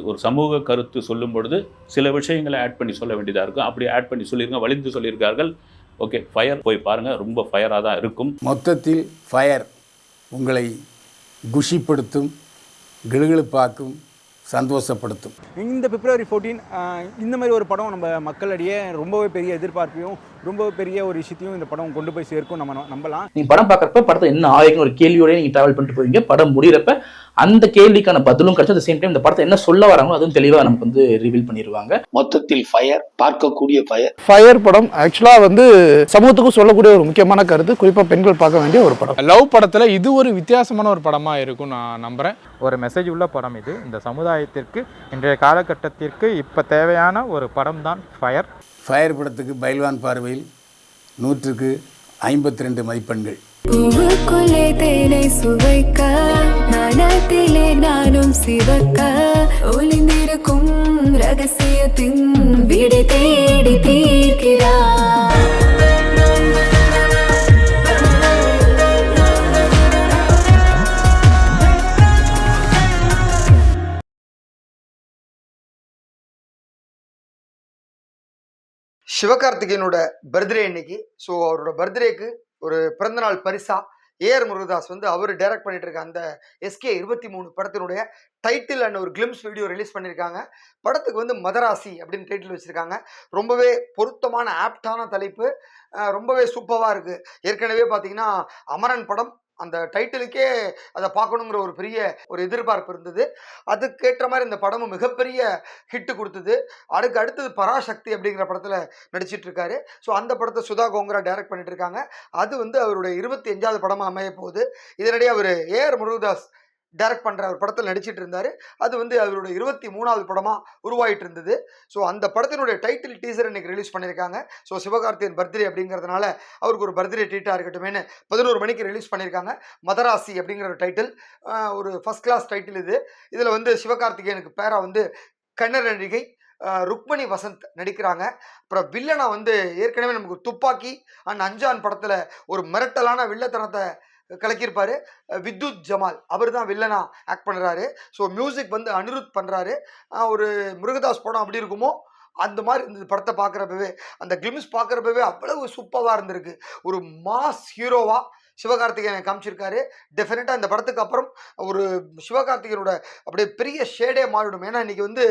ஒரு சமூக கருத்து சொல்லும் பொழுது சில விஷயங்களை ஆட் பண்ணி சொல்ல வேண்டியதாக இருக்கும். அப்படி ஆட் பண்ணி சொல்லியிருங்க வலிந்து சொல்லியிருக்கார்கள். ஓகே ஃபயர் போய் பாருங்கள் ரொம்ப ஃபயராக தான் இருக்கும். மொத்தத்தில் ஃபயர் உங்களை குஷிப்படுத்தும் கிளுகிளுப்பாக்கும் சந்தோஷப்படுத்தும். இந்த பிப்ரவரி ஃபோர்டீன் இந்த மாதிரி ஒரு படம் நம்ம மக்களிடையே ரொம்பவே பெரிய எதிர்பார்ப்பையும் ரொம்பவே பெரிய ஒரு விஷயத்தையும் இந்த படம் கொண்டு போய் சேர்க்கும் நம்ம ந- நம்பலாம். நீங்க படம் பார்க்கறப்ப படத்தை என்ன ஆயிருக்குன்னு ஒரு கேள்வியோட நீங்க டிராவல் பண்ணிட்டு போவீங்க. படம் முடியிறப்ப அந்த கேள்விக்கான பதிலும் கிடைச்சு at சேம் டைம் இந்த படத்தை என்ன சொல்ல வராங்களோ அதுவும் தெளிவா நமக்கு வந்து ரிவீல் பண்ணிடுவாங்க மொத்தத்தில் ஃபயர் பார்க்கக்கூடிய ஃபயர் ஃபயர் படம் ஆக்சுவலாக வந்து சமூகத்துக்கும் சொல்லக்கூடிய ஒரு முக்கியமான கருத்து குறிப்பாக பெண்கள் பார்க்க வேண்டிய ஒரு படம். லவ் படத்துல இது ஒரு வித்தியாசமான ஒரு படமா இருக்கும் நான் நம்புறேன். ஒரு மெசேஜ் உள்ள படம் இது. இந்த சமுதாயத்திற்கு இன்றைய காலகட்டத்திற்கு இப்போ தேவையான ஒரு படம் தான் ஃபயர் ஃபயர் படத்துக்கு பைல்வான் பார்வையில் நூற்றுக்கு ஐம்பத்தி ரெண்டு மதிப்பெண்கள். உவுக்குள்ளே தேனை சுவைக்க மனத்திலே நானும் சிவக்க ஒளிந்திருக்கும் ரகசியத்தின் விடை தேடி தீர்க்கிறார். சிவகார்த்திகேயனோட பர்த்டே இன்னைக்கு. ஸோ அவரோட பர்த்டேக்கு ஒரு பிறந்தநாள் பரிசா? ஏஆர் முருகதாஸ் வந்து அவர் டைரக்ட் பண்ணிட்டு இருக்க அந்த எஸ்கே இருபத்தி மூணு படத்தினுடைய டைட்டில் அண்ட் ஒரு கிளிம்ஸ் வீடியோ ரிலீஸ் பண்ணியிருக்காங்க படத்துக்கு வந்து மதராசி அப்படின்னு டைட்டில் வச்சிருக்காங்க. ரொம்பவே பொருத்தமான ஆப்டான தலைப்பு. ரொம்பவே சூப்பராக இருக்குது ஏற்கனவே பார்த்தீங்கன்னா அமரன் படம் அந்த டைட்டிலுக்கே அதை பார்க்கணுங்கிற ஒரு பெரிய ஒரு எதிர்பார்ப்பு இருந்தது. அதுக்கேற்ற மாதிரி இந்த படமும் மிகப்பெரிய ஹிட்டு கொடுத்தது. அதுக்கு அடுத்தது பராசக்தி அப்படிங்கிற படத்தில் நடிச்சிட்டு இருக்காரு ஸோ அந்த படத்தை சுதா கோங்கரா டைரக்ட் பண்ணிட்டு இருக்காங்க அது வந்து அவருடைய இருபத்தி அஞ்சாவது படமாக அமைய போகுது இதனிடையே அவர் ஏஆர் முருகதாஸ் டைரக்ட் பண்ணுற ஒரு படத்தில் நடிச்சிட்டு இருந்தார். அது வந்து அவருடைய இருபத்தி மூணாவது படமாக உருவாயிட்டு இருந்தது ஸோ அந்த படத்தினுடைய டைட்டில் டீசர் இன்னைக்கு ரிலீஸ் பண்ணியிருக்காங்க. ஸோ சிவகார்த்தியின் பர்த்டே அப்படிங்கிறதுனால அவருக்கு ஒரு பர்த்டே ட்ரீட்டாக இருக்கட்டும்னு பதினோரு மணிக்கு ரிலீஸ் பண்ணியிருக்காங்க. மதராசி அப்படிங்கிற ஒரு டைட்டில் ஒரு ஃபஸ்ட் கிளாஸ் டைட்டில் இது. இதில் வந்து சிவகார்த்திகேயனுக்கு பேரா வந்து கண்ணர் நடிகை ருக்மணி வசந்த் நடிக்கிறாங்க. அப்புறம் வில்லனா வந்து ஏற்கனவே நமக்கு துப்பாக்கி அண்ட் அஞ்சான் படத்தில் ஒரு மிரட்டலான வில்லத்தனத்தை கலக்கியிருப்பாரு. வித்யுத் ஜமால். அவர் தான் வில்லனா ஆக்ட் பண்ணுறாரு ஸோ மியூசிக் வந்து அனிருத் பண்ணுறாரு ஒரு முருகதாஸ் படம் அப்படி இருக்குமோ அந்த மாதிரி இந்த படத்தை பார்க்குறப்பவே அந்த கிளிம்ஸ் பார்க்குறப்பவே அவ்வளவு சூப்பராக இருந்திருக்கு. ஒரு மாஸ் ஹீரோவாக சிவகார்த்திகேயனை காமிச்சிருக்காரு. டெஃபினட்டாக இந்த படத்துக்கு அப்புறம் ஒரு சிவகார்த்திகேயனோட அப்படியே பெரிய ஷேடே மாறிடும் ஏன்னா இன்னைக்கு வந்து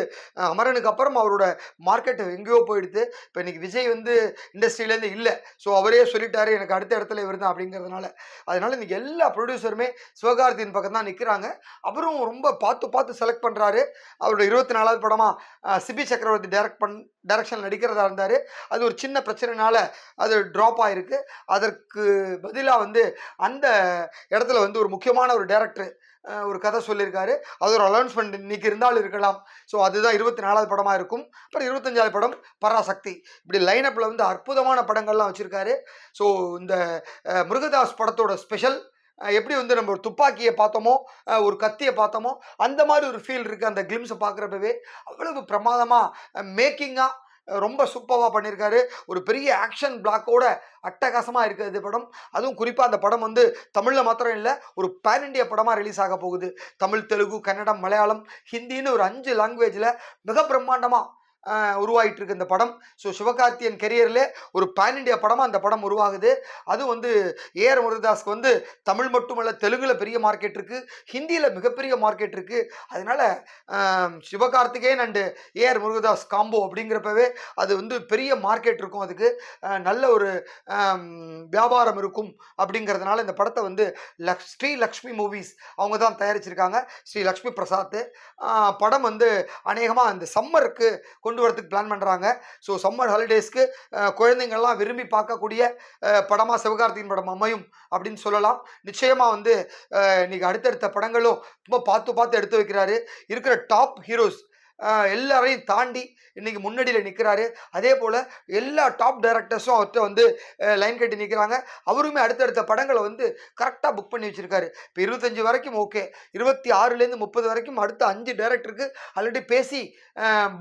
அமரனுக்கு அப்புறம் அவரோட மார்க்கெட் எங்கேயோ போயிடுது. இப்போ இன்னைக்கு விஜய் வந்து இண்டஸ்ட்ரியிலேருந்து இல்லை. ஸோ அவரே சொல்லிட்டாரு எனக்கு அடுத்த இடத்துல இவர் தான் அப்படிங்கிறதுனால. அதனால இன்னைக்கு எல்லா ப்ரொடியூசருமே சிவகார்த்தியின் பக்கம் தான் நிற்கிறாங்க அவரும் ரொம்ப பார்த்து பார்த்து செலக்ட் பண்ணுறாரு அவரோட இருபத்தி நாலாவது படமாக சிபி சக்கரவர்த்தி டைரக்ட் பண் டைரக்ஷன் நடிக்கிறதா இருந்தார். அது ஒரு சின்ன பிரச்சனைனால அது ட்ராப் ஆகிருக்கு அதற்கு பதிலாக வந்து அந்த இடத்துல வந்து ஒரு முக்கியமான ஒரு டேரக்டர் ஒரு கதை சொல்லியிருக்காரு. அது ஒரு அனௌன்ஸ்மெண்ட் இன்னைக்கு இருந்தாலும் இருக்கலாம். ஸோ அதுதான் இருபத்தி நாலாவது படமாக இருக்கும். அப்புறம் இருபத்தஞ்சாவது படம் பராசக்தி. இப்படி லைனப்பில் வந்து அற்புதமான படங்கள்லாம் வச்சுருக்காரு. ஸோ இந்த மிருகதாஸ் முருகதாஸ் படத்தோட ஸ்பெஷல் எப்படி வந்து நம்ம ஒரு துப்பாக்கியை பார்த்தோமோ ஒரு கத்தியை பார்த்தோமோ அந்த மாதிரி ஒரு ஃபீல் இருக்குது அந்த கிளிம்ஸை பார்க்குறப்பவே அவ்வளவு பிரமாதமாக மேக்கிங்காக ரொம்ப சூப்பராக பண்ணியிருக்காரு ஒரு பெரிய ஆக்ஷன் பிளாக்கோட அட்டகாசமாக இருக்குது இந்த படம். அதுவும் குறிப்பாக அந்த படம் வந்து தமிழில் மாத்திரம் இல்லை ஒரு பேன் இண்டியா படமாக ரிலீஸ் ஆக போகுது. தமிழ் தெலுங்கு கன்னடம் மலையாளம் ஹிந்தின்னு ஒரு அஞ்சு லாங்குவேஜில் மிக பிரம்மாண்டமாக உருவாகிட்டு இருக்கு இந்த படம். ஸோ சிவகார்த்தியன் கெரியரில் ஒரு பேன் இண்டியா படமாக அந்த படம் உருவாகுது. அதுவும் வந்து ஏஆர் முருகதாஸ்க்கு வந்து தமிழ் மட்டுமல்ல தெலுங்கில் பெரிய மார்க்கெட் இருக்குது ஹிந்தியில் மிகப்பெரிய மார்க்கெட் இருக்குது அதனால் Sivakarthikeyan and AR Murugadoss combo அப்படிங்கிறப்பவே அது வந்து பெரிய மார்க்கெட் இருக்கும் அதுக்கு. நல்ல ஒரு வியாபாரம் இருக்கும் அப்படிங்கிறதுனால இந்த படத்தை வந்து லக்ஷ் ஸ்ரீ லக்ஷ்மி மூவிஸ் அவங்க தான் தயாரிச்சிருக்காங்க. ஸ்ரீ லக்ஷ்மி பிரசாத் படம் வந்து அநேகமாக அந்த சம்மருக்கு கொண்டு கொண்டு வரதுக்கு பிளான் பண்ணுறாங்க ஸோ சம்மர் ஹாலிடேஸ்க்கு குழந்தைங்கள்லாம் விரும்பி பார்க்கக்கூடிய படமாக சிவகார்த்தியின் படம் அமையும் அப்படின்னு சொல்லலாம். நிச்சயமாக வந்து இன்றைக்கி அடுத்தடுத்த படங்களும் ரொம்ப பார்த்து பார்த்து எடுத்து வைக்கிறாரு. இருக்கிற டாப் ஹீரோஸ் எல்லாரையும் தாண்டி இன்னைக்கு முன்னடியில் நிற்கிறாரு அதே போல் எல்லா டாப் டைரக்டர்ஸும் அவர்கிட்ட வந்து லைன் கட்டி நிற்கிறாங்க அவருமே அடுத்தடுத்த படங்களை வந்து கரெக்டாக புக் பண்ணி வச்சுருக்காரு. இப்போ இருபத்தஞ்சி வரைக்கும் ஓகே இருபத்தி ஆறுலேருந்து முப்பது வரைக்கும் அடுத்த அஞ்சு டைரக்டருக்கு ஆல்ரெடி பேசி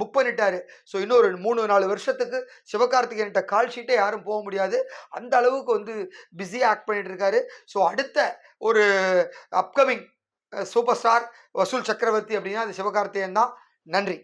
புக் பண்ணிட்டாரு. ஸோ இன்னொரு மூணு நாலு வருஷத்துக்கு சிவகார்த்திகேயன்ட்ட கால் ஷீட்டே யாரும் போக முடியாது. அந்த அளவுக்கு வந்து பிஸியாக ஆக்ட் பண்ணிட்டு இருக்காரு. ஸோ அடுத்த ஒரு அப்கமிங் சூப்பர் ஸ்டார் வசூல் சக்கரவர்த்தி அப்படின்னா அது சிவகார்த்திகேயன் தான். நன்றி.